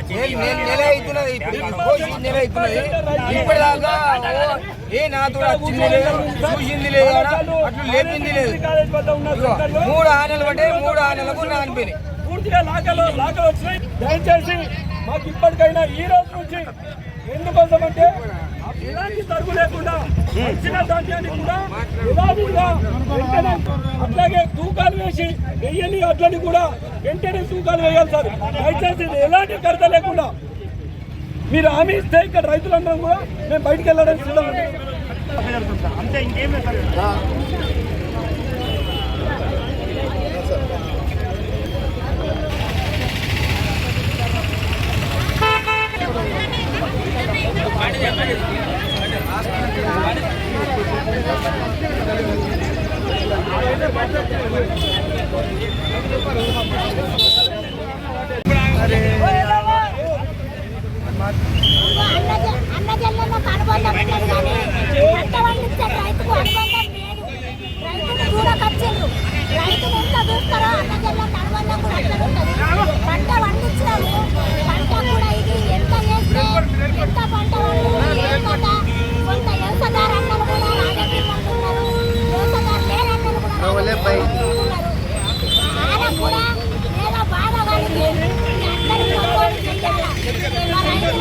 నెల అవుతున్నది. ఇప్పటిదాకా ఏ నాతో వచ్చింది లేదు చూసింది లేదు అట్లు లేపింది లేదు. మూడు ఆనలు పట్టే మూడు ఆనలకు నానిపోయినాయి పూర్తిగా లాకలు లాకలు వచ్చినాయి. దయచేసి మాకు ఇప్పటికైనా ఈ రోజు నుంచి ఎందుకోసం అంటే ఎలాంటి తరుగు లేకుండా వచ్చిన ధాన్యాన్ని కూడా యథావిధిగా వెంటనే అట్లాగే తూకాలు వేసి వెయ్యని అట్లని కూడా వెంటనే తూకాలు వేయాలి సార్. దయచేసి ఎలాంటి కడత లేకుండా మీరు హామీ ఇస్తే ఇక్కడ రైతులందరం కూడా మేము బయటికి వెళ్ళడానికి సిద్ధం అంతే ఇంకేం లేదు సార్ రైతుకు అనుబంధం లేదు రైతును చూడకొచ్చిండ్రు రైతును ఎంత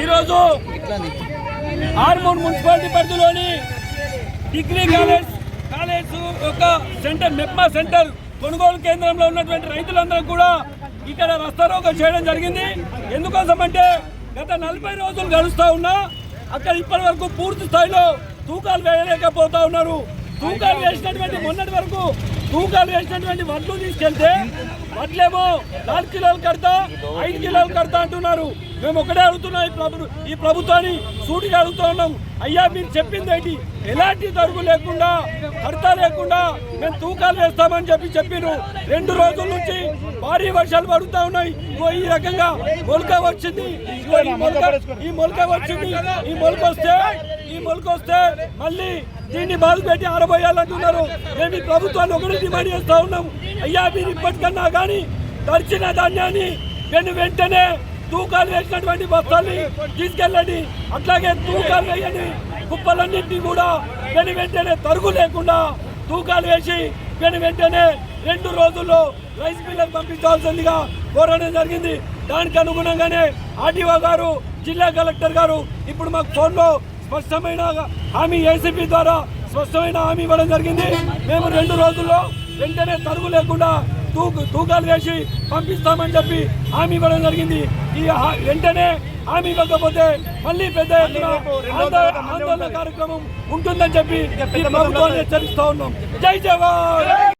ఈరోజు ఆర్మూర్ మున్సిపాలిటీ పరిధిలోని డిగ్రీ కాలేజ్ కాలేజ్ యొక్క సెంటర్ మెప్మా సెంటర్ కొనుగోలు కేంద్రంలో ఉన్నటువంటి రైతులందరూ కూడా ఇక్కడ రస్తారోకం చేయడం జరిగింది. ఎందుకోసం అంటే గత నలభై రోజులు గడుస్తూ ఉన్నా అక్కడ ఇప్పటి వరకు పూర్తి స్థాయిలో తూకాలు వేయలేకపోతా ఉన్నారు. తూకాలు వేసినటువంటి మొన్నటి వరకు తూకాలు వేసినటువంటి వడ్లు తీసుకెళ్తే అట్లేమో నాలుగు కిలోలు కడతా ఐదు కిలోలు కడతా అంటున్నారు. మేము ఒకటే అడుగుతున్నాం ఈ ప్రభు ఈ ప్రభుత్వాన్ని సూటిగా అడుగుతా ఉన్నాం. అయ్యా మీరు చెప్పింది ఏంటి? ఎలాంటి తరుగు లేకుండా కడతా లేకుండా మేము తూకాలు వేస్తామని చెప్పి చెప్పిరు. రెండు రోజుల నుంచి భారీ వర్షాలు పడుతూ ఉన్నాయి. ఈ రకంగా మొలక వచ్చింది. ఈ మొలక వచ్చింది. ఈ మొలక వస్తే ఈ మళ్ళీ దీన్ని బాధ ఆరబోయాలంటున్నారు. మేము ఈ ప్రభుత్వాన్ని ఒకటి డిమాండ్ చేస్తా ఉన్నాం. అయ్యా మీరు ఇప్పటికన్నా కానీ తడిచిన ధాన్యాన్ని వెను వెంటనే తూకాలు వేసినటువంటి బస్తాల్ని తీసుకెళ్ళండి. అట్లాగే తూకాలు వేయండి. కుప్పలన్నింటినీ కూడా వెను వెంటనే తరుగు లేకుండా తూకాలు వేసి వెను వెంటనే రెండు రోజుల్లో రైస్ మిల్లర్ పంపించాల్సిందిగా కోరడం జరిగింది. దానికి అనుగుణంగానే ఆర్టీఓ గారు జిల్లా కలెక్టర్ గారు ఇప్పుడు మాకు ఫోన్లో స్పష్టమైన హామీ ఏసీపీ ద్వారా స్పష్టమైన హామీ ఇవ్వడం జరిగింది. మేము రెండు రోజుల్లో వెంటనే తరుగు లేకుండా తూకు తూకాలు వేసి పంపిస్తామని చెప్పి హామీ ఇవ్వడం జరిగింది. ఈ వెంటనే హామీ ఇవ్వకపోతే మళ్ళీ పెద్ద ఎత్తున ఆందోళన కార్యక్రమం ఉంటుందని చెప్పి ప్రభుత్వాన్ని హెచ్చరిస్తా ఉన్నాం. జై జవాన్!